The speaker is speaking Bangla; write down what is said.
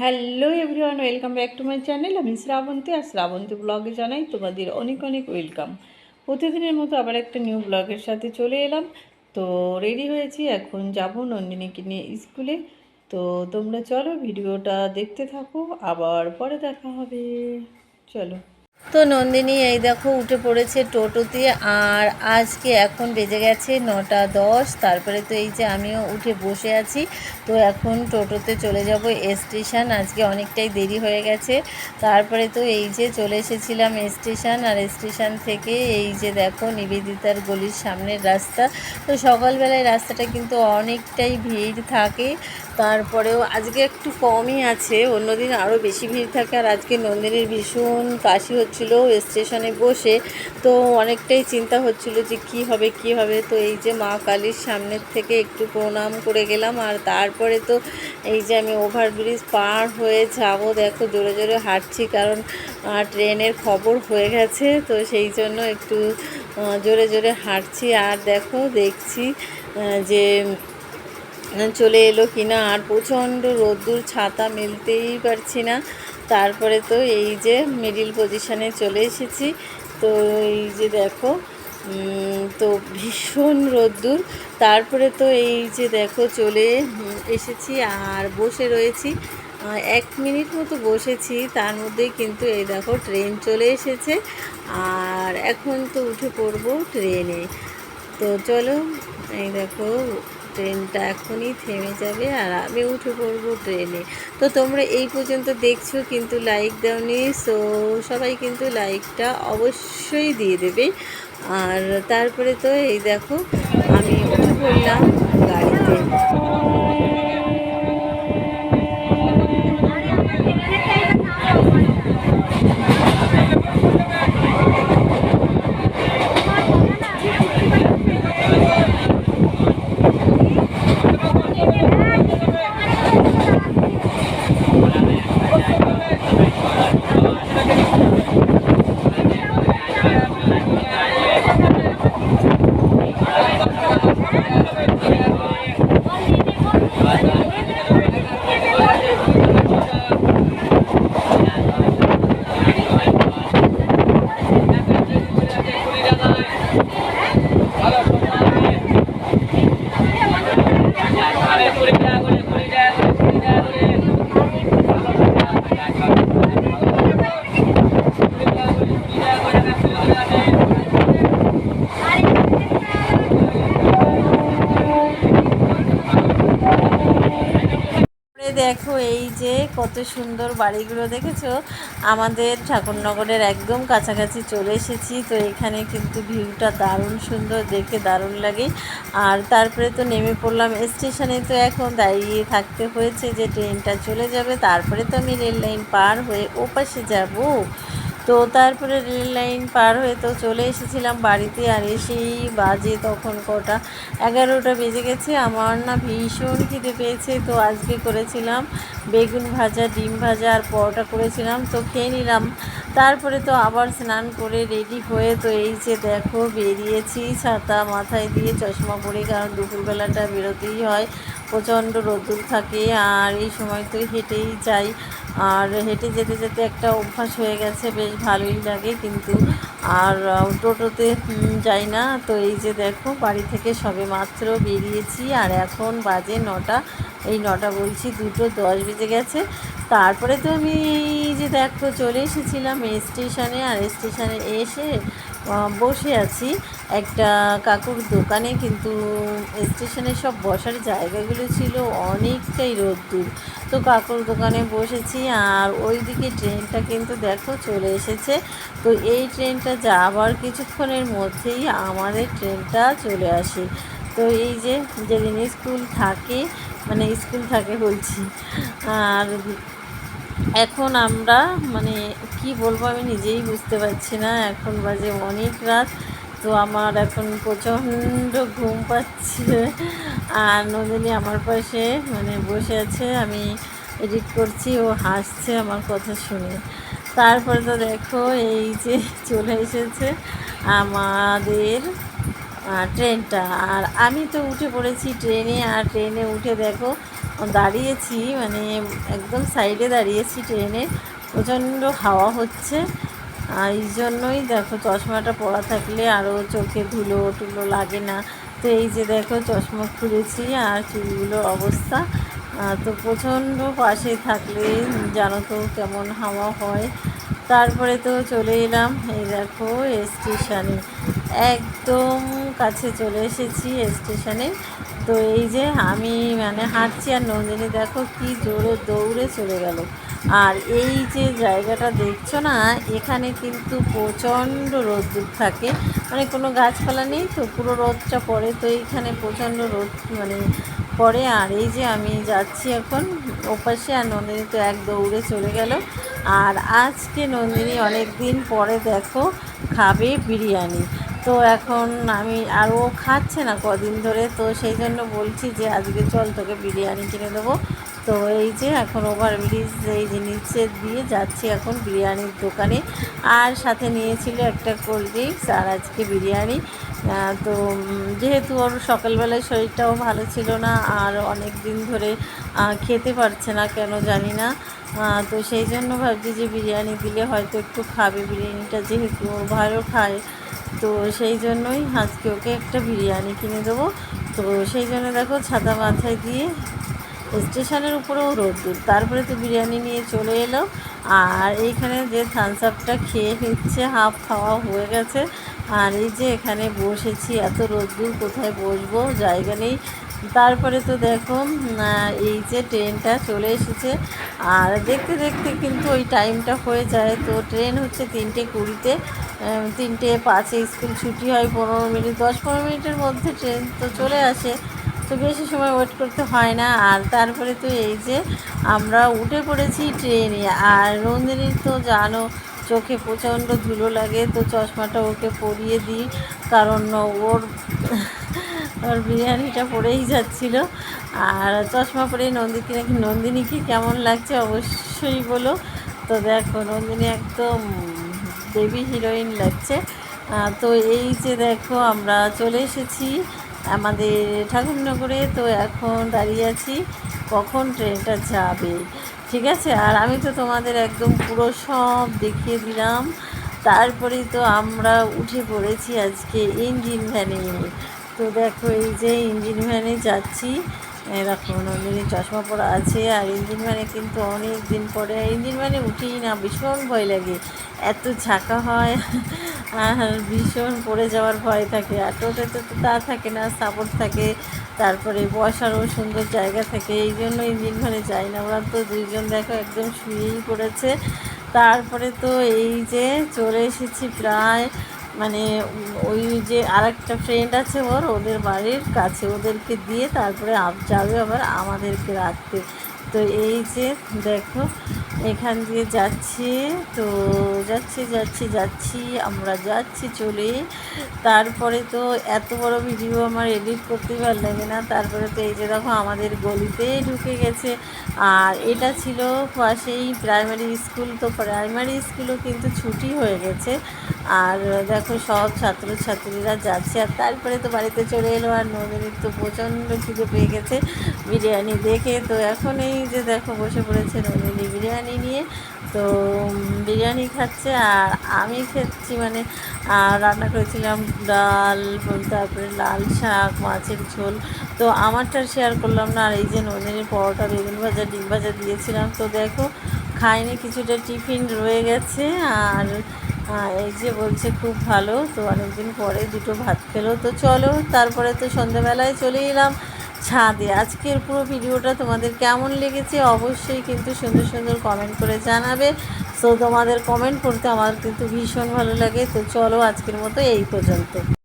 Hello everyone welcome back to my channel আমি শ্রাবন্তী আর শ্রাবন্তী ব্লগে জানাই তোমাদের অনেক অনেক ওয়েলকাম প্রতিদিনের মতো আবার একটা নিউ ব্লগের সাথে চলে এলাম। তো রেডি হয়েছি, এখন যাব নন্দিনীকে নিয়ে স্কুলে তো তোমরা চলো ভিডিওটা দেখতে থাকো, আবার পরে দেখা হবে। চলো। তো নন্দিনী, এই দেখো উঠে পড়েছে টোটোতে আর আজকে এখন বেজে গেছে নটা দশ। তারপরে তো এই যে আমিও উঠে বসে আছি। তো এখন টোটোতে চলে যাব স্টেশন। আজকে অনেকটাই দেরি হয়ে গেছে। তারপরে তো এই যে চলে এসেছিলাম স্টেশন আর স্টেশন থেকে এই যে দেখো নিবেদিতার গলির সামনের রাস্তা। তো সকালবেলায় রাস্তাটা কিন্তু অনেকটাই ভিড় থাকে। তারপরেও আজকে একটু কমই আছে। অন্যদিন আরও বেশি ভিড় থাকে। আর আজকে নন্দিনীর ভীষণ কাশি হচ্ছিল স্টেশনে বসে। তো অনেকটাই চিন্তা হচ্ছিল যে কি হবে কি হবে। তো এই যে মা কালীর সামনের থেকে একটু প্রণাম করে গেলাম। আর তারপরে তো এই যে আমি ওভারব্রিজ পার হয়ে যাব, দেখো জোরে জোরে হাঁটছি কারণ ট্রেনের খবর হয়ে গেছে। তো সেই জন্য একটু জোরে জোরে হাঁটছি। আর দেখো দেখছি যে চলে এলো কিনা? আর প্রচণ্ড রোদ্দুর, ছাতা মেলতেই পারছি না। তারপরে তো এই যে মিডিল পজিশানে চলে এসেছি। তো এই যে দেখো তো ভীষণ রোদ্দুর। তারপরে তো এই যে দেখো, চলে এসেছি আর বসে রয়েছি। এক মিনিট মতো বসেছি, তার মধ্যেই কিন্তু এই দেখো, ট্রেন চলে এসেছে। আর এখন তো উঠে পড়ব ট্রেনে। তো চলো, এই দেখো ট্রেনটা এখনই থেমে যাবে আর আমি উঠে পড়ব ট্রেনে। তো তোমরা এই পর্যন্ত দেখছ, কিন্তু লাইক দাওনি সো সবাই কিন্তু লাইকটা অবশ্যই দিয়ে দেবে। আর তারপরে তো এই দেখো, আমি উঠে পড়লাম গাড়িতে। তারপরে দেখো এই যে কত সুন্দর বাড়িগুলো দেখেছ? আমাদের ঠাকুরনগরের একদম কাছাকাছি চলে এসেছি, তো এখানে কিন্তু ভিউটা দারুণ সুন্দর দেখে দারুণ লাগে। আর তারপরে তো নেমে পড়লাম স্টেশনে, তো এখন দাঁড়িয়ে থাকতে হয়েছে যে ট্রেনটা চলে যাবে। তারপরে তো আমি রেল লাইন পার হয়ে ওপাশে যাব। তো তারপরে রেল লাইন পার হয়ে তো চলে এসেছিলাম বাড়িতে আর এসেই বাজে তখন কটা। এগারোটা বেজে গেছে, আমার না ভীষণ খিদে পেয়েছে। তো আজকে করেছিলাম বেগুন ভাজা, ডিম ভাজা আর পরোটা করেছিলাম, তো খেয়ে নিলাম। তারপরে তো আবার স্নান করে রেডি হয়ে তো এই যে দেখো বেরিয়েছি ছাতা মাথায় দিয়ে চশমা পরে, কারণ দুপুরবেলাটা বেরোতেই হয়। প্রচণ্ড রোদ্দুর থাকে আর এই সময় তো হেঁটেই যাই। আর হেঁটে যেতে যেতে একটা অভ্যাস হয়ে গেছে, বেশ ভালোই লাগে কিন্তু। আর টোটোতে যাই না। তো এই যে দেখো, বাড়ি থেকে সবে মাত্র বেরিয়েছি আর এখন বাজে নটা। এই নটা বলছি, দুটো দশ বেজে গেছে। তারপরে তো আমি এই যে দেখো, চলে এসেছিলাম স্টেশনে আর স্টেশনে এসে বসে আছি। একটা কাকুর দোকানে কিন্তু স্টেশনে সব বসার জায়গাগুলো ছিল অনেকটাই রোদ্দুর। তো কাকুর দোকানে বসেছি আর ওইদিকে ট্রেনটা কিন্তু দেখো চলে এসেছে। তো এই ট্রেনটা যাওয়ার কিছুক্ষণের মধ্যেই আমাদের ট্রেনটা চলে আসে। তো এই যে, যেদিন স্কুল থাকে মানে স্কুল থাকে বলছি, আর এখন আমরা মানে কি বলব, আমি নিজেই বুঝতে পারছি না। এখন বাজে অনেক রাত, তো আমার এখন প্রচণ্ড ঘুম পাচ্ছে। আর নন্দিনী আমার পাশে মানে বসে আছে, আমি এডিট করছি, ও হাসছে আমার কথা শুনে। তারপরে তো দেখো, এই যে চলে এসেছে আমাদের ট্রেনটা। আর আমি তো উঠে পড়েছি ট্রেনে, আর ট্রেনে উঠে দেখো দাঁড়িয়েছি মানে একদম সাইডে দাঁড়িয়েছি ট্রেনে। প্রচণ্ড হাওয়া হচ্ছে। আর এই জন্যই দেখো চশমাটা পরা থাকলে আরও চোখে ধুলো টুলো লাগে না। তো এই যে দেখো চশমা খুলেছি আর চুলগুলোর অবস্থা। তো প্রচণ্ড পাশে থাকলে জানো তো কেমন হাওয়া হয়। তারপরে তো চলে এলাম এই দেখো স্টেশনে একদম কাছে চলে এসেছি স্টেশনে তো এই যে আমি মানে হাঁটছি আর নন্দিনী দেখো কি জোরে দৌড়ে চলে গেল। আর এই যে জায়গাটা দেখছ না, এখানে কিন্তু প্রচণ্ড রোদ্দুর থাকে। মানে কোনো গাছপালা নেই তো, পুরো রোদটা পড়ে, তো এইখানে প্রচণ্ড রোদ মানে পড়ে। আর এই যে আমি যাচ্ছি এখন ওপাশে আর নন্দিনী তো এক দৌড়ে চলে গেল। আর আজকে নন্দিনী অনেক দিন পরে দেখো খাবে বিরিয়ানি। তো এখন আমি আরও খাচ্ছে না কদিন ধরে, তো সেই জন্য বলছি যে আজকে চল তোকে বিরিয়ানি কিনে দেবো। তো এই যে এখন ওভারব্রিজ এই যে নিচে দিয়ে যাচ্ছি এখন বিরিয়ানির দোকানে। আর সাথে নিয়েছিল একটা কোল্ড ড্রিঙ্কস, আর আজকে বিরিয়ানি। তো যেহেতু ওর সকালবেলায় শরীরটাও ভালো ছিল না, আর অনেক দিন ধরে খেতে পারছে না, কেন জানি না তো সেই জন্য ভাবছি যে বিরিয়ানি দিলে হয়তো একটু খাবে। বিরিয়ানিটা যেহেতু ও ভালো খায়, তো সেই জন্যই আজকে ওকে একটা বিরিয়ানি কিনে দেবো। তো সেই জন্য দেখো ছাতা মাথায় দিয়ে স্টেশনের উপরেও রোদ্দুর তারপরে তো বিরিয়ানি নিয়ে চলে এলো। আর এইখানে যে থামস আপটা খেয়ে নিচ্ছে হাফ খাওয়া হয়ে গেছে। আর এই যে এখানে বসেছি, এত রোদ্দুর কোথায় বসবো? জায়গা নেই। তারপরে তো দেখো এই যে ট্রেনটা চলে এসেছে। আর দেখতে দেখতে কিন্তু ওই টাইমটা হয়ে যায়। তো ট্রেন হচ্ছে তিনটে কুড়িতে তিনটে পাঁচে স্কুল ছুটি হয়, পনেরো মিনিট, দশ পনেরো মিনিটের মধ্যে ট্রেন তো চলে আসে। তো বেশি সময় ওয়েট করতে হয় না। আর তারপরে তো এই যে আমরা উঠে পড়েছি ট্রেনে আর নন্দিনীর তো জানো, চোখে প্রচণ্ড ধুলো লাগে, তো চশমাটা ওকে পরিয়ে দিই। কারণ ওর ওর বিরিয়ানিটা পড়েই যাচ্ছিল। আর চশমা পরে নন্দিনী নাকি নন্দিনীকে কেমন লাগছে অবশ্যই বলো। তো দেখো, নন্দিনী একদম বেবি হিরোইন লাগছে। তো এই যে দেখো, আমরা চলে এসেছি। আমাদের ঠাকুরনগরে তো এখন দাঁড়িয়ে আছি, কখন ট্রেনটা যাবে, ঠিক আছে? আর আমি তো তোমাদের একদম পুরো সব দেখিয়ে দিলাম। তারপরেই তো আমরা উঠে পড়েছি আজকে ইঞ্জিন ভ্যানে। তো দেখো, এই যে ইঞ্জিন ভ্যানে যাচ্ছি। এরকম নন্দিনী চশমা পরা আছে। আর ইঞ্জিন ভ্যানে কিন্তু অনেক দিন পরে, ইঞ্জিন ভ্যানে উঠেই না, ভীষণ ভয় লাগে। এত ঝাঁকা হয়। আর ভীষণ পড়ে যাওয়ার ভয় থাকে। আর টোটোতে তো তা থাকে না সাপোর্ট থাকে, তারপরে বসারও সুন্দর জায়গা থাকে, এই জন্য ইঞ্জিন ভ্যানে যাই না। ওরা তো দুইজন দেখো একদম শুয়েই পড়েছে। তারপরে তো এই যে চলে এসেছি প্রায় মানে ওই যে আর একটা ফ্রেন্ড আছে ওর, ওদের বাড়ির কাছে ওদেরকে দিয়ে তারপরে যাবে আবার আমাদেরকে রাখতে। তো এই যে দেখো এখান দিয়ে যাচ্ছি। তো যাচ্ছি যাচ্ছি যাচ্ছি, আমরা যাচ্ছি, চলে। তারপরে তো এত বড় ভিডিও আমার এডিট করতে ভালো লাগে না। তারপরে তো এই যে দেখো আমাদের গলিতে ঢুকে গেছে। আর এটা ছিল পাশেই প্রাইমারি স্কুল তো প্রাইমারি স্কুলও কিন্তু ছুটি হয়ে গেছে। আর দেখো সব ছাত্রছাত্রীরা যাচ্ছে, আর তারপরে তো বাড়িতে চলে এলো, আর নন্দিনীর তো প্রচণ্ড খিদে পেয়ে গেছে বিরিয়ানি দেখে। তো এখন এই যে দেখো বসে পড়েছে নন্দিনী বিরিয়ানি নিয়ে। তো বিরিয়ানি খাচ্ছে, আর আমি খাচ্ছি মানে আর রান্না করেছিলাম ডাল তারপরে লাল শাক, মাছের ঝোল। তো আমারটা শেয়ার করলাম না, আর এই যে নন্দিনীর পরোটা, বেগুন ভাজা, ডিম ভাজা দিয়েছিলাম। তো দেখো, খাইনি, কিছুটা টিফিন রয়ে গেছে, আর এই যে বলছে খুব ভালো। তো অনেকদিন পরে দুটো ভাত খেলো। তো চলো, তারপরে তো সন্ধ্যাবেলায় চলে এলাম ছাদে। আজকের পুরো ভিডিওটা তোমাদের কেমন লেগেছে অবশ্যই কিন্তু সুন্দর সুন্দর কমেন্ট করে জানাবে। সো তোমাদের কমেন্ট করতে আমার কিন্তু ভীষণ ভালো লাগে। তো চলো, আজকের মতো এই পর্যন্ত।